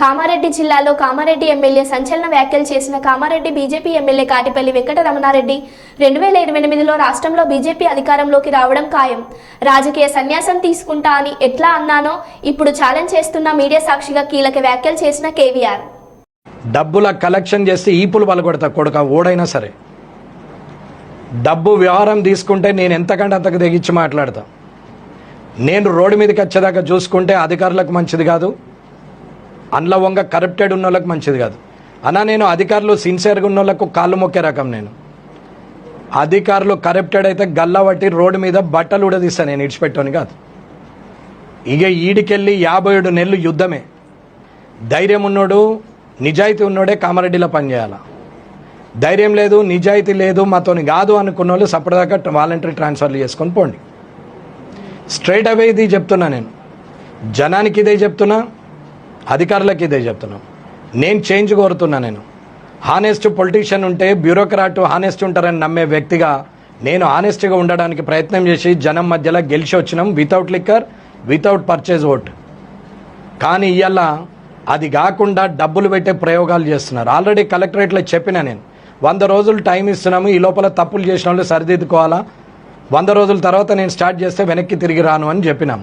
కామారెడ్డి జిల్లాలో కామారెడ్డి ఎమ్మెల్యే సంచలన వ్యాఖ్యలు చేసిన కామారెడ్డి బీజేపీ ఎమ్మెల్యే కాటిపల్లి వెంకట రమణారెడ్డి రెండు వేల ఇరవై ఎనిమిదిలో రాష్ట్రంలో బీజేపీ అధికారంలోకి రావడం ఖాయం. రాజకీయ సన్యాసం తీసుకుంటా అని ఎట్లా అన్నానో ఇప్పుడు ఛాలెంజ్ చేస్తున్న మీడియా సాక్షిగా కీలక వ్యాఖ్యలు చేసిన కేవీఆర్. డబ్బుల కలెక్షన్ చేస్తే ఈపులు పలగొడతా కొడుక ఓడైనా సరే. డబ్బు వ్యవహారం తీసుకుంటే నేను ఎంతకంటే అంతకు తెగించి మాట్లాడతా. నేను రోడ్డు మీదకి వచ్చేదాకా చూసుకుంటే అధికారులకు మంచిది కాదు. అండ్ల వంగ కరప్టెడ్ ఉన్న వాళ్ళకి మంచిది కాదు. అన్నా నేను అధికారులు సిన్సియర్గా ఉన్న వాళ్ళకు కాళ్ళు మొక్కే రకం నేను. అధికారులు కరప్టెడ్ అయితే గల్లా పట్టి రోడ్డు మీద బట్టలు ఉడదీస్తాను నేను ఇడిచిపెట్టాను కాదు. ఇక ఈడికెళ్ళి యాభై ఏడు నెలలు యుద్ధమే. ధైర్యం ఉన్నోడు నిజాయితీ ఉన్నోడే కామారెడ్డిలో పనిచేయాల. ధైర్యం లేదు నిజాయితీ లేదు మాతోని కాదు అనుకున్న వాళ్ళు సపరేట్గా వాలంటరీ ట్రాన్స్ఫర్లు చేసుకొని పోండి. స్ట్రైట్ అవే ఇది చెప్తున్నా నేను. జనానికి ఇదే చెప్తున్నా. అధికారులకు ఇదే చెప్తున్నాం. నేను చేంజ్ కోరుతున్నా నేను. హానెస్ట్ పొలిటీషియన్ ఉంటే బ్యూరోక్రాట్ హానెస్ట్ ఉంటారని నమ్మే వ్యక్తిగా నేను హానెస్ట్గా ఉండడానికి ప్రయత్నం చేసి జనం మధ్యలో గెలిచి వచ్చినాం without liquor without purchase vote కానీ ఇవాళ అది కాకుండా డబ్బులు పెట్టే ప్రయోగాలు చేస్తున్నారు. ఆల్రెడీ కలెక్టరేట్లో చెప్పిన నేను. వంద రోజులు టైం ఇస్తున్నాము ఈ లోపల తప్పులు చేసిన వాళ్ళు సరిదిద్దుకోవాలా? వంద రోజుల తర్వాత నేను స్టార్ట్ చేస్తే వెనక్కి తిరిగి రాను అని చెప్పినాం.